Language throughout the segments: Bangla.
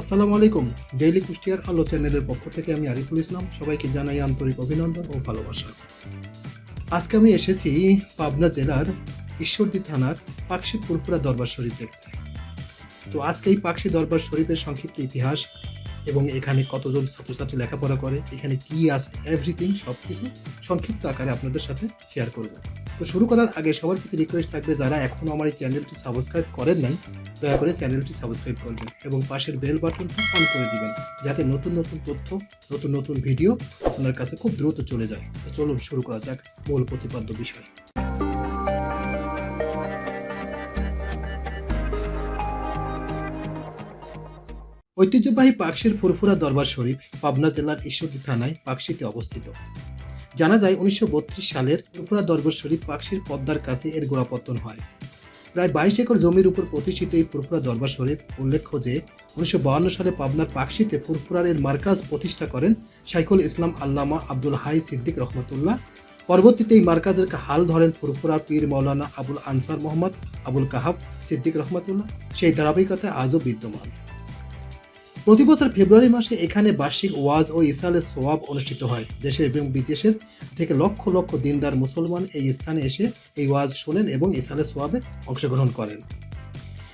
আসসালামু আলাইকুম। ডেইলি কুষ্টিয়ার আলো চ্যানেলের পক্ষ থেকে আমি আরিফুল ইসলাম, সবাইকে জানাই আন্তরিক অভিনন্দন ও ভালোবাসা। আজকে আমি এসেছি পাবনা জেলার ঈশ্বরদী থানার পাকশি পুরপুরা দরবার শরীফ দেখতে। তো আজকে এই পাকশি দরবার শরীফের সংক্ষিপ্ত ইতিহাস এবং এখানে কতজন ছাত্রছাত্রী লেখাপড়া করে, এখানে কি আছে এভরিথিং সব কিছু সংক্ষিপ্ত আকারে আপনাদের সাথে শেয়ার করব। তো শুরু করার আগে সবার প্রতি রিকোয়েস্ট থাকবে যারা এখনও আমার এই চ্যানেলটি সাবস্ক্রাইব করেন নাই, দয়া করে চ্যানেলটি সাবস্ক্রাইব করবেন এবং পাশের বেল বাটনটি অন করে দিবেন, যাতে নতুন নতুন তথ্য, নতুন নতুন ভিডিও আপনার কাছে খুব দ্রুত চলে যায়। তো চলুন শুরু করা যাক মূল প্রতিপাদ্য বিষয়। ঐতিহ্যবাহী পাকশির ফুরফুরা দরবার শরীফ পাবনা জেলার ঈশ্বরদী থানায় পাকশিতে অবস্থিত। জানা যায় উনিশশো বত্রিশ সালের ফুরফুরা দরবার শরীফ পাকশির পদ্মার কাছে এর গোড়াপত্তন হয়। প্রায় বাইশ একর জমির উপর প্রতিষ্ঠিত এই ফুরফুরা দরবার শরীফ উল্লেখ্য যে, উনিশশো বায়ান্ন সালে পাবনার পাকশিতে ফুরফুরার এর মার্কাজ প্রতিষ্ঠা করেন শাইখুল ইসলাম আল্লামা আব্দুল হাই সিদ্দিক রহমতুল্লাহ। পরবর্তীতে এই মার্কাজের হাল ধরেন ফুরফুরা পীর মৌলানা আবুল আনসার মোহাম্মদ আবুল কাহাব সিদ্দিক রহমতুল্লাহ। সেই ধারাবাহিকতায় আজও বিদ্যমান। প্রতি বছর ফেব্রুয়ারি মাসে এখানে বার্ষিক ওয়াজ ও ইসালের সোয়াব অনুষ্ঠিত হয়। দেশের এবং বিদেশের থেকে লক্ষ লক্ষ দিনদার মুসলমান এই স্থানে এসে এই ওয়াজ শোনেন এবং ইসালের সোয়াবে অংশগ্রহণ করেন।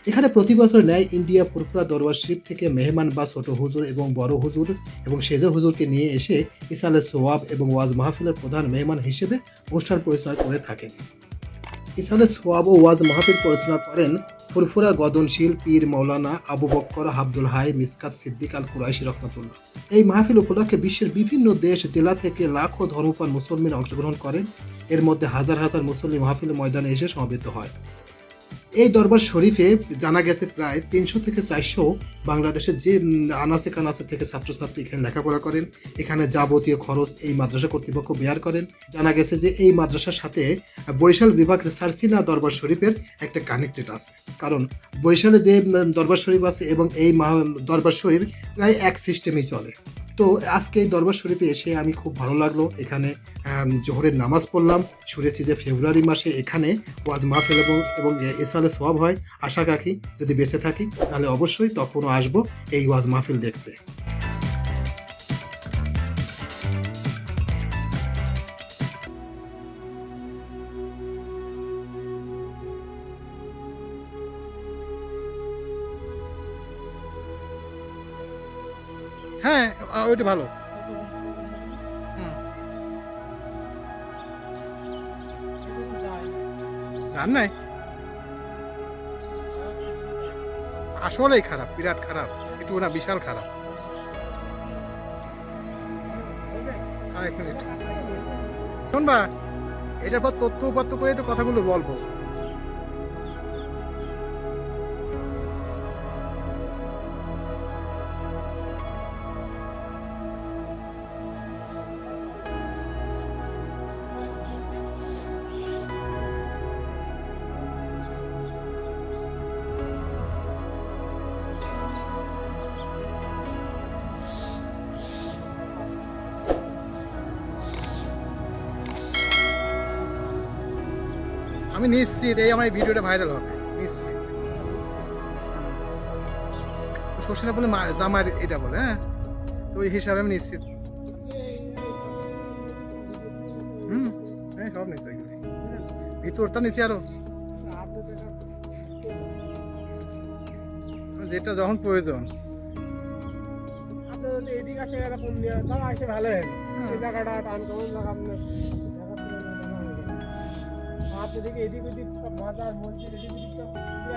এখানে প্রতি বছর ন্যায় ইন্ডিয়া ফুরফুরা দরবার শরীফ থেকে মেহমান বা ছোট হুজুর এবং বড় হুজুর এবং সেজ হুজুরকে নিয়ে এসে ইসালের সোয়াব এবং ওয়াজ মাহফিলের প্রধান মেহমান হিসেবে অনুষ্ঠান পরিচালনা করে থাকেন। ইসালের সোয়াব ও ওয়াজ মাহফিল পরিচালনা করেন ফুরফুরা গদনশীল পীর মৌলানা আবু বক্কর আব্দুল হাই মিসকাত সিদ্দিক আল কুরাইশি রহমতুল্লাহ। এই মাহফিল উপলক্ষে বিশ্বের বিভিন্ন দেশ, জেলা থেকে লাখো ধর্মপাল মুসলমান অংশগ্রহণ করেন। এর মধ্যে হাজার হাজার মুসলিম মাহফিল ময়দানে এসে সমবেত হয়। এই দরবার শরীফে জানা গেছে প্রায় তিনশো থেকে চারশো বাংলাদেশের যে আনাসে কানাচে থেকে ছাত্রছাত্রী এখানে লেখাপড়া করেন। এখানে যাবতীয় খরচ এই মাদ্রাসা কর্তৃপক্ষ বেয়ার করেন। জানা গেছে যে এই মাদ্রাসার সাথে বরিশাল বিভাগ সার্চিনা দরবার শরীফের একটা কানেক্টেড আছে। কারণ বরিশালে যে দরবার শরীফ আছে এবং এই দরবার শরীফ প্রায় এক সিস্টেমই চলে। তো আজকে এই দরবার শরীফে এসে আমি খুব ভালো লাগল। এখানে জোহরের নামাজ পড়লাম, শুনেছি যে ফেব্রুয়ারি মাসে এখানে ওয়াজ মাহফিল এবং এবং এসালে সব হয়। আশা রাখি যদি বেঁচে থাকি, তাহলে অবশ্যই তখনও আসব এই ওয়াজ মাহফিল দেখতে। হ্যাঁ ওইটা ভালো। জান নাই? আসলেই খারাপ, বিরাট খারাপ, একটু না, বিশাল খারাপ। আর এক মিনিট শুনবা এটার পর তথ্য উপাত্ত করে তো কথাগুলো বলব। আমি নিশ্চিত এই আমার এই ভিডিওটা ভাইরাল হবে নিশ্চিত। শোষণা বলে জামার এটা বলে হ্যাঁ? তো ওই হিসাবে আমি নিশ্চিত। হুম হ্যাঁ সব নিশ্চয় ভিতরটা নিচ্ছি আরও। যেটা যখন প্রয়োজন। এদিকে আসে একটা ফোন দিয়ে তাহলে আসে ভালো হয় জায়গাটা টান কেমন জায়গা আপনি দেখি এদিক ওদিক সব বাজার মসজিদ এদিক ওদিক সব পুরা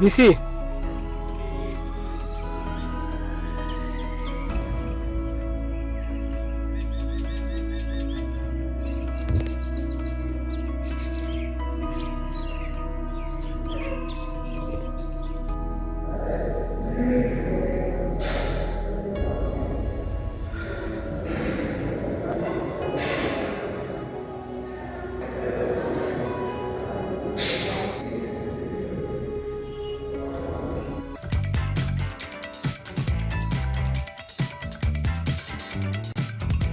নিছি